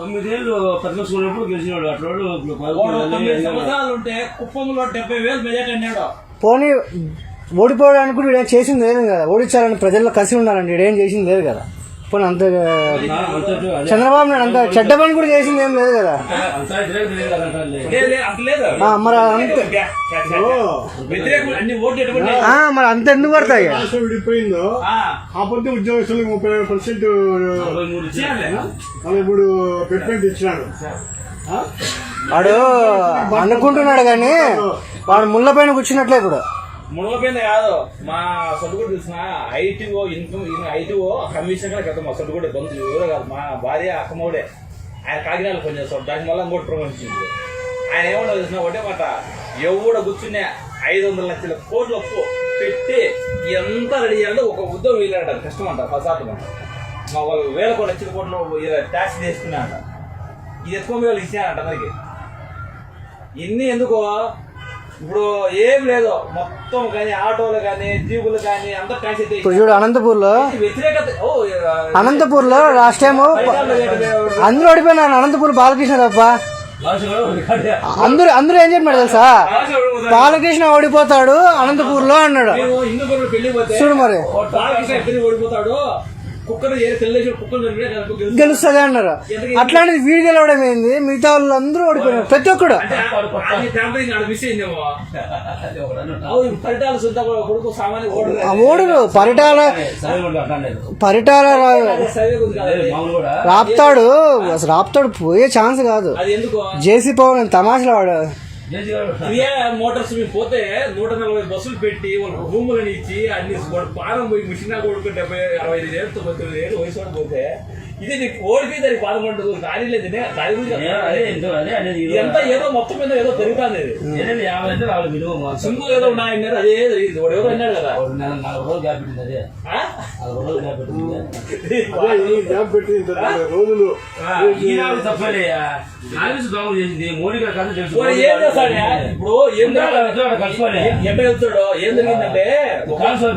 తొమ్మిదేళ్ళు ప్రతిపక్షం ఉన్నప్పుడు గెలిచినాడు. అట్లా వాడు తొమ్మిది సంవత్సరాలు ఉంటే కుప్పంలో డెబ్బై వేలు మెజార్టీ అన్నాడు. పోనీ ఓడిపోవడానికి కూడా వీడేం చేసింది లేదు కదా. ఓడించాలని ప్రజల్లో కలిసి ఉండాలండి వీడేం చేసింది లేదు కదా. పోనీ అంత చంద్రబాబు నాయుడు అంత చెడ్డ పని కూడా చేసింది ఏం లేదు కదా? మరి అంతే వ్యతిరేకం అన్ని ఓట్లు ఎటువంటి ఆ, మరి అంత ఎందుకు పడతాయి? విడిపోయిందో ఆ. పొద్దు ఉద్యోగస్తులకు ముప్పై పర్సెంట్ మూడు పెర్సెంట్ ఇచ్చినాడు. ఆ? వాడు అనుకుంటున్నాడు కానీ వాడు ముళ్ళ పైన కూర్చున్నట్లే ఇప్పుడు. మునగపోయింది కాదు. మా సొట్టుగుడు తెలిసిన ఐటీఓ ఇన్కమ్ ఐటీఓ కమిషన్ కూడా కదా మా సొట్టుగుడు బంధువులు. ఎవరో కాదు మా భార్య అక్కమోడే. ఆయన కాకినాడలో పనిచేస్తాడు దాని వల్ల ఇంకోటి ప్రమోషన్ ఆయన ఏమన్నా తెలిసిన ఒకటే మాట. ఎవడ కూర్చునే ఐదు వందల లక్షల కోట్లు అప్పు పెట్టి ఎంత రెడీ చేయాలంటే ఒక ఉద్యోగం వీలాడ కష్టం అంట ఫసాతం అంట. మా వాళ్ళు వేల కోట్ల లక్షల కోట్లు ట్యాక్స్ తీసుకున్నా అంట ఇది ఎక్కువ వేలు ఇచ్చానంట అందరికి. ఇన్ని ఎందుకో ఇప్పుడు ఏం లేదు. మొత్తం కానీ ఆటోలు కానీ జీపులు కానీ అంతా ట్యాక్స్ ఇప్పుడు చూడు అనంతపూర్లో వ్యతిరేకత. అనంతపూర్లో లాస్ట్ టైం అందరూ ఓడిపోయినారు అనంతపూర్ బాలకృష్ణ తప్ప. అందరూ అందరూ ఏం చెప్పాడు తెలుసా? బాలకృష్ణ ఓడిపోతాడు అన్నాడు. గురు పెళ్ళి పోతే చూడు మరి. బాలకృష్ణ ఓడిపోతాడు. గెలుస్తుంది. అన్నారు. అట్లాంటిది వీడు గెలవడం ఏంది? మిగతా వాళ్ళు అందరూ ఓడిపోయినారు ప్రతి ఒక్కడు. ఓడురు. పరిటాల. పరిటాల రాపుతాడు. అసలు రాపుతాడు పోయే ఛాన్స్ కాదు. అది ఎందుకో? జేసీ పవన్ తమాషలు వాడు. మోటార్స్ మేము పోతే నూట నలభై బస్సులు పెట్టి వాళ్ళకి రూములను ఇచ్చి అన్ని పానం పోయి మిషన్ కొడుకు డెబ్బై అరవై ఐదు ఏళ్ళు తొంభై తొమ్మిది ఏళ్ళు వయసు పోతే ఇది నీకు ఓడిపోయి దానికి బాధ ఉంటుంది దాని గురించి ఎంతో. ఇదంతా ఏదో మొత్తం మీద ఏదో జరుగుతుంది ఇది. యాభై అంటే వాళ్ళ విలువ. సింపుల్ ఏదో ఉన్నాయన్నారు అదే జరిగింది. వాడు ఎవరో అన్నాడు కదా. నలభై రోజులు గ్యాప్ పెట్టింది అదే? నలభై రోజులు గ్యాప్ పెట్టింది గ్యాప్ పెట్టి ఇంత రోజులు. తప్పలేయా కాంగ్రెస్ దొంగలు చేసింది మోడీ గారు కాదు తెలుసు ఏం చేస్తాడు ఇప్పుడు ఏం కలుసుకోవాలి? ఎక్కడ వెళ్తాడో ఏం జరిగిందంటే కాన్సర్